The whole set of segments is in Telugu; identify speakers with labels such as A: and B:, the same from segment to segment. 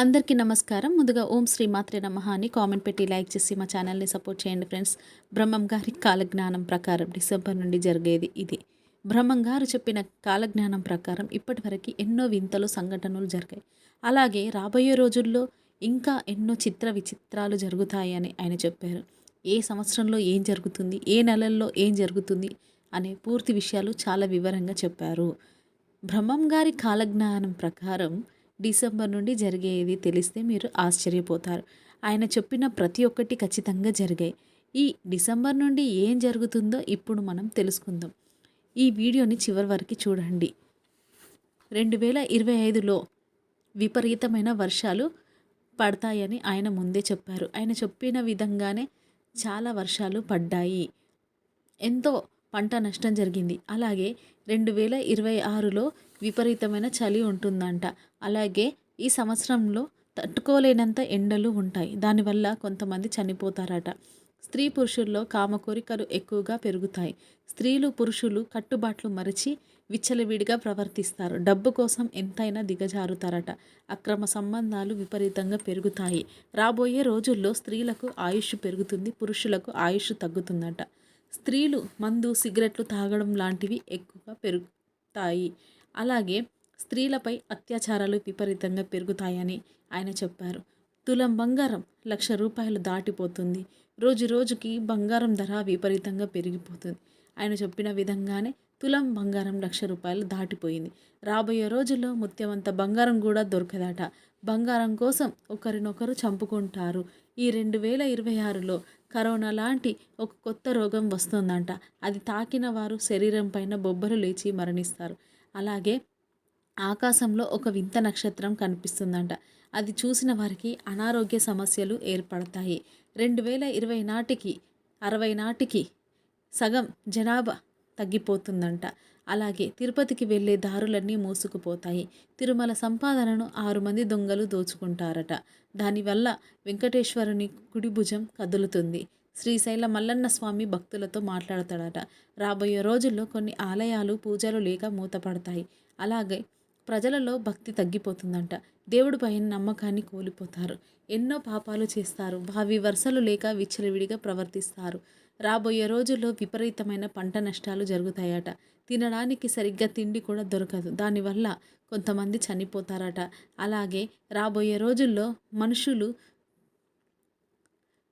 A: అందరికీ నమస్కారం. ముందుగా ఓం శ్రీ మాత్రే నమః అని కామెంట్ పెట్టి లైక్ చేసి మా ఛానల్ని సపోర్ట్ చేయండి ఫ్రెండ్స్. బ్రహ్మం గారి కాలజ్ఞానం ప్రకారం డిసెంబర్ నుండి జరిగేది ఇది. బ్రహ్మం గారు చెప్పిన కాలజ్ఞానం ప్రకారం ఇప్పటివరకు ఎన్నో వింతలు సంఘటనలు జరిగాయి. అలాగే రాబోయే రోజుల్లో ఇంకా ఎన్నో చిత్ర విచిత్రాలు జరుగుతాయని ఆయన చెప్పారు. ఏ సంవత్సరంలో ఏం జరుగుతుంది ఏ నెలల్లో ఏం జరుగుతుంది అనే పూర్తి విషయాలు చాలా వివరంగా చెప్పారు. బ్రహ్మం గారి కాలజ్ఞానం ప్రకారం డిసెంబర్ నుండి జరిగేది తెలిస్తే మీరు ఆశ్చర్యపోతారు. ఆయన చెప్పిన ప్రతి ఒక్కటి ఖచ్చితంగా జరిగాయి. ఈ డిసెంబర్ నుండి ఏం జరుగుతుందో ఇప్పుడు మనం తెలుసుకుందాం. ఈ వీడియోని చివరి వరకు చూడండి. రెండు వేల ఇరవై ఐదులో విపరీతమైన వర్షాలు పడతాయని ఆయన ముందే చెప్పారు. ఆయన చెప్పిన విధంగానే చాలా వర్షాలు పడ్డాయి. ఎంతో పంట నష్టం జరిగింది. అలాగే రెండు వేల ఇరవై ఆరులో విపరీతమైన చలి ఉంటుందంట. అలాగే ఈ సంవత్సరంలో తట్టుకోలేనంత ఎండలు ఉంటాయి. దానివల్ల కొంతమంది చనిపోతారట. స్త్రీ పురుషుల్లో కామ కోరికలు ఎక్కువగా పెరుగుతాయి. స్త్రీలు పురుషులు కట్టుబాట్లు మరిచి విచ్చలవిడిగా ప్రవర్తిస్తారు. డబ్బు కోసం ఎంతైనా దిగజారుతారట. అక్రమ సంబంధాలు విపరీతంగా పెరుగుతాయి. రాబోయే రోజుల్లో స్త్రీలకు ఆయుష్ పెరుగుతుంది పురుషులకు ఆయుష్ తగ్గుతుందట. స్త్రీలు మందు సిగరెట్లు తాగడం లాంటివి ఎక్కువగా పెరుగుతాయి. అలాగే స్త్రీలపై అత్యాచారాలు విపరీతంగా పెరుగుతాయని ఆయన చెప్పారు. తులం బంగారం లక్ష రూపాయలు దాటిపోతుంది. రోజు రోజుకి బంగారం ధర విపరీతంగా పెరిగిపోతుంది. ఆయన చెప్పిన విధంగానే తులం బంగారం లక్ష రూపాయలు దాటిపోయింది. రాబోయే రోజుల్లో ముత్యమంత బంగారం కూడా దొరకదట. బంగారం కోసం ఒకరినొకరు చంపుకుంటారు. ఈ రెండు వేల ఇరవై ఆరులో కరోనా లాంటి ఒక కొత్త రోగం వస్తుందంట. అది తాకిన వారు శరీరం పైన బొబ్బలు లేచి మరణిస్తారు. అలాగే ఆకాశంలో ఒక వింత నక్షత్రం కనిపిస్తుందంట. అది చూసిన వారికి అనారోగ్య సమస్యలు ఏర్పడతాయి. రెండు వేల ఇరవై నాటికి అరవై నాటికి సగం జనాభా తగ్గిపోతుందంట. అలాగే తిరుపతికి వెళ్ళే దారులన్నీ మూసుకుపోతాయి. తిరుమల సంపాదనను ఆరు మంది దొంగలు దోచుకుంటారట. దానివల్ల వెంకటేశ్వరుని కుడి భుజం కదులుతుంది. శ్రీశైల మల్లన్న స్వామి భక్తులతో మాట్లాడతాడట. రాబోయే రోజుల్లో కొన్ని ఆలయాలు పూజలు లేక మూతపడతాయి. అలాగే ప్రజలలో భక్తి తగ్గిపోతుందంట. దేవుడి పైన నమ్మకాన్ని కోల్పోతారు. ఎన్నో పాపాలు చేస్తారు. భావి వరుసలు లేక విచ్చలవిడిగా ప్రవర్తిస్తారు. రాబోయే రోజుల్లో విపరీతమైన పంట నష్టాలు జరుగుతాయట. తినడానికి సరిగ్గా తిండి కూడా దొరకదు. దానివల్ల కొంతమంది చనిపోతారట. అలాగే రాబోయే రోజుల్లో మనుషులు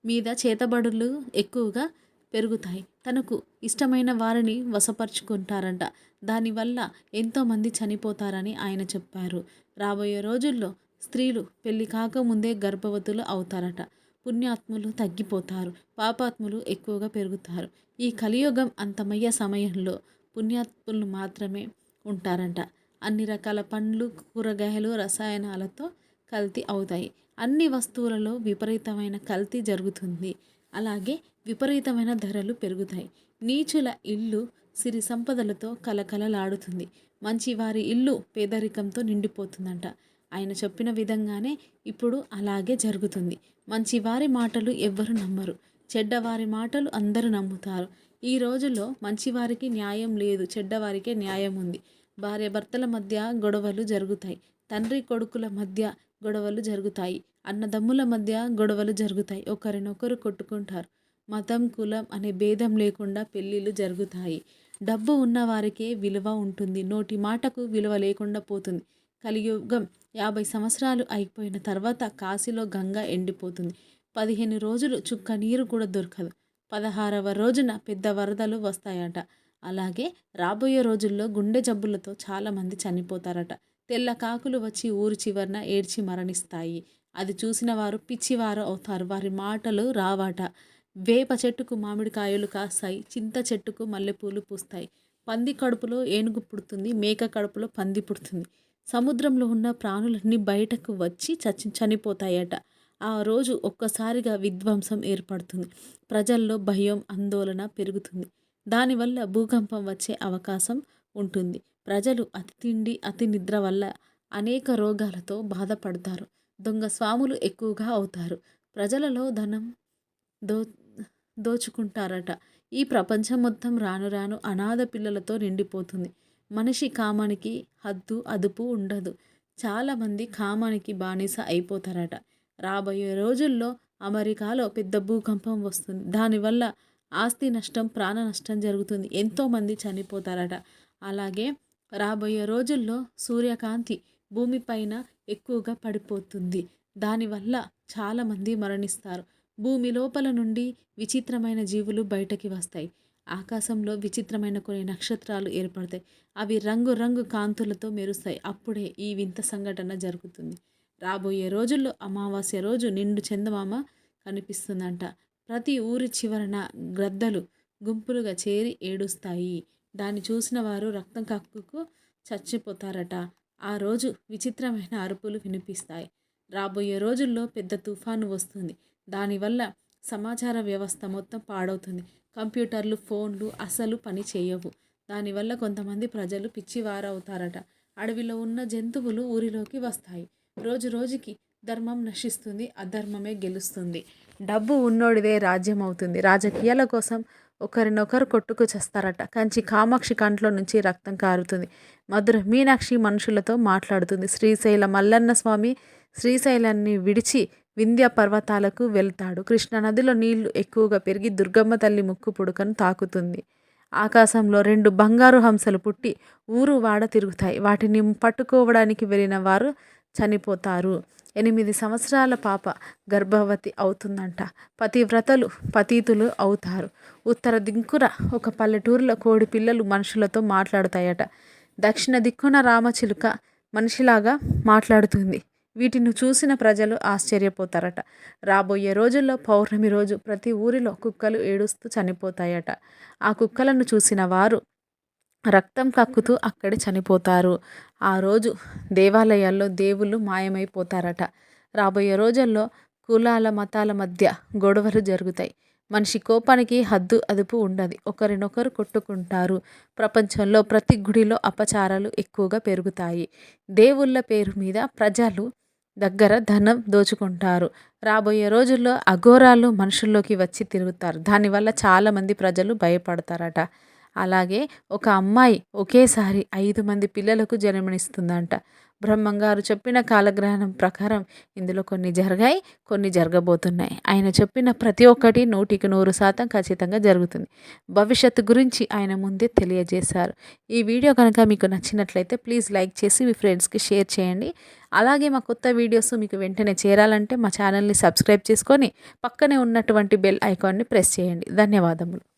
A: మీద చేతబడులు ఎక్కువగా పెరుగుతాయి. తనకు ఇష్టమైన వారిని వశపరుచుకుంటారంట. దానివల్ల ఎంతోమంది చనిపోతారని ఆయన చెప్పారు. రాబోయే రోజుల్లో స్త్రీలు పెళ్ళి కాకముందే గర్భవతులు అవుతారట. పుణ్యాత్ములు తగ్గిపోతారు. పాపాత్ములు ఎక్కువగా పెరుగుతారు. ఈ కలియుగం అంతమయ్యే సమయంలో పుణ్యాత్ములు మాత్రమే ఉంటారంట. అన్ని రకాల పండ్లు కూరగాయలు రసాయనాలతో కల్తీ అవుతాయి. అన్ని వస్తువులలో విపరీతమైన కల్తీ జరుగుతుంది. అలాగే విపరీతమైన ధరలు పెరుగుతాయి. నీచుల ఇల్లు సిరి సంపదలతో కలకలలాడుతుంది. మంచివారి ఇల్లు పేదరికంతో నిండిపోతుందంట. ఆయన చెప్పిన విధంగానే ఇప్పుడు అలాగే జరుగుతుంది. మంచివారి మాటలు ఎవ్వరు నమ్మరు. చెడ్డవారి మాటలు అందరూ నమ్ముతారు. ఈ రోజుల్లో మంచివారికి న్యాయం లేదు చెడ్డవారికే న్యాయం ఉంది. భార్య భర్తల మధ్య గొడవలు జరుగుతాయి. తండ్రి కొడుకుల మధ్య గొడవలు జరుగుతాయి. అన్నదమ్ముల మధ్య గొడవలు జరుగుతాయి. ఒకరినొకరు కొట్టుకుంటారు. మతం కులం అనే భేదం లేకుండా పెళ్ళిళ్ళు జరుగుతాయి. డబ్బు ఉన్నవారికే విలువ ఉంటుంది. నోటి మాటకు విలువ లేకుండా పోతుంది. కలియుగం. యాభై సంవత్సరాలు అయిపోయిన తర్వాత కాశీలో గంగ ఎండిపోతుంది. పదిహేను రోజులు చుక్క నీరు కూడా దొరకదు. పదహారవ రోజున పెద్ద వరదలు వస్తాయట. అలాగే రాబోయే రోజుల్లో గుండె జబ్బులతో చాలామంది చనిపోతారట. తెల్ల కాకులు వచ్చి ఊరు చివరన ఏడ్చి మరణిస్తాయి. అది చూసిన వారు పిచ్చివారు అవుతారు. వారి మాటలు రావాట. వేప చెట్టుకు మామిడికాయలు కాస్తాయి. చింత చెట్టుకు మల్లెపూలు పూస్తాయి. పంది కడుపులో ఏనుగు పుడుతుంది. మేక కడుపులో పంది పుడుతుంది. సముద్రంలో ఉన్న ప్రాణులన్నీ బయటకు వచ్చి చచ్చి చనిపోతాయట. ఆ రోజు ఒక్కసారిగా విధ్వంసం ఏర్పడుతుంది. ప్రజల్లో భయం ఆందోళన పెరుగుతుంది. దానివల్ల భూకంపం వచ్చే అవకాశం ఉంటుంది. ప్రజలు అతి తిండి అతి నిద్ర వల్ల అనేక రోగాలతో బాధపడతారు. దొంగ స్వాములు ఎక్కువగా అవుతారు. ప్రజలలో ధనం దో దోచుకుంటారట. ఈ ప్రపంచం మొత్తం రాను రాను అనాథ పిల్లలతో నిండిపోతుంది. మనిషి కామానికి హద్దు అదుపు ఉండదు. చాలామంది కామానికి బానిస అయిపోతారట. రాబోయే రోజుల్లో అమెరికాలో పెద్ద భూకంపం వస్తుంది. దానివల్ల ఆస్తి నష్టం ప్రాణ నష్టం జరుగుతుంది. ఎంతోమంది చనిపోతారట. అలాగే రాబోయే రోజుల్లో సూర్యకాంతి భూమిపైన ఎక్కువగా పడిపోతుంది. దానివల్ల చాలామంది మరణిస్తారు. భూమి లోపల నుండి విచిత్రమైన జీవులు బయటకి వస్తాయి. ఆకాశంలో విచిత్రమైన కొన్ని నక్షత్రాలు ఏర్పడతాయి. అవి రంగు రంగు కాంతులతో మెరుస్తాయి. అప్పుడే ఈ వింత సంఘటన జరుగుతుంది. రాబోయే రోజుల్లో అమావాస్య రోజు నిండు చందమామ కనిపిస్తుందంట. ప్రతి ఊరి చివరన గ్రద్దలు గుంపులుగా చేరి ఏడుస్తాయి. దాన్ని చూసిన వారు రక్తం కక్కుకు చచ్చిపోతారట. ఆ రోజు విచిత్రమైన అరుపులు వినిపిస్తాయి. రాబోయే రోజుల్లో పెద్ద తుఫాను వస్తుంది. దానివల్ల సమాచార వ్యవస్థ మొత్తం పాడవుతుంది. కంప్యూటర్లు ఫోన్లు అసలు పని చేయవు దానివల్ల కొంతమంది ప్రజలు పిచ్చివారవుతారట. అడవిలో ఉన్న జంతువులు ఊరిలోకి వస్తాయి. రోజు రోజుకి ధర్మం నశిస్తుంది అధర్మమే గెలుస్తుంది. డబ్బు ఉన్నోడిదే రాజ్యం అవుతుంది రాజకీయాల కోసం ఒకరినొకరు కొట్టుకు చేస్తారట. కంచి కామాక్షి కంట్లో నుంచి రక్తం కారుతుంది. మధుర మీనాక్షి మనుషులతో మాట్లాడుతుంది. శ్రీశైల మల్లన్న స్వామి శ్రీశైలాన్ని విడిచి వింధ్య పర్వతాలకు వెళ్తాడు. కృష్ణానదిలో నీళ్ళు ఎక్కువగా పెరిగి దుర్గమ్మ తల్లి ముక్కు పుడకను తాకుతుంది. ఆకాశంలో రెండు బంగారు హంసలు పుట్టి ఊరు వాడ తిరుగుతాయి. వాటిని పట్టుకోవడానికి వెళ్ళిన వారు చనిపోతారు. ఎనిమిది సంవత్సరాల పాప గర్భవతి అవుతుందంట. పతివ్రతలు పతీతులు అవుతారు. ఉత్తర దిక్కున ఒక పల్లెటూరులో కోడి పిల్లలు మనుషులతో మాట్లాడతాయట. దక్షిణ దిక్కున రామచిలుక మనిషిలాగా మాట్లాడుతుంది. వీటిని చూసిన ప్రజలు ఆశ్చర్యపోతారట. రాబోయే రోజుల్లో పౌర్ణమి రోజు ప్రతి ఊరిలో కుక్కలు ఏడుస్తూ చనిపోతాయట. ఆ కుక్కలను చూసిన వారు రక్తం కక్కుతూ అక్కడే చనిపోతారు. ఆ రోజు దేవాలయాల్లో దేవుళ్ళు మాయమైపోతారట. రాబోయే రోజుల్లో కులాల మతాల మధ్య గొడవలు జరుగుతాయి. మనిషి కోపానికి హద్దు అదుపు ఉండదు. ఒకరినొకరు కొట్టుకుంటారు. ప్రపంచంలో ప్రతి గుడిలో అపచారాలు ఎక్కువగా పెరుగుతాయి. దేవుళ్ళ పేరు మీద ప్రజలు దగ్గర ధనం దోచుకుంటారు. రాబోయే రోజుల్లో అఘోరాలు మనుషుల్లోకి వచ్చి తిరుగుతారు. దానివల్ల చాలామంది ప్రజలు భయపడతారట. అలాగే ఒక అమ్మాయి ఒకేసారి ఐదు మంది పిల్లలకు జన్మనిస్తుందంట. బ్రహ్మంగారు చెప్పిన కాలగ్రహణం ప్రకారం ఇందులో కొన్ని జరిగాయి కొన్ని జరగబోతున్నాయి. ఆయన చెప్పిన ప్రతి ఒక్కటి నూటికి నూరు శాతం ఖచ్చితంగా జరుగుతుంది. భవిష్యత్తు గురించి ఆయన ముందే తెలియజేశారు. ఈ వీడియో కనుక మీకు నచ్చినట్లయితే ప్లీజ్ లైక్ చేసి మీ ఫ్రెండ్స్కి షేర్ చేయండి. అలాగే మా కొత్త వీడియోస్ మీకు వెంటనే చేరాలంటే మా ఛానల్ని సబ్స్క్రైబ్ చేసుకొని పక్కనే ఉన్నటువంటి బెల్ ఐకాన్ని ప్రెస్ చేయండి. ధన్యవాదములు.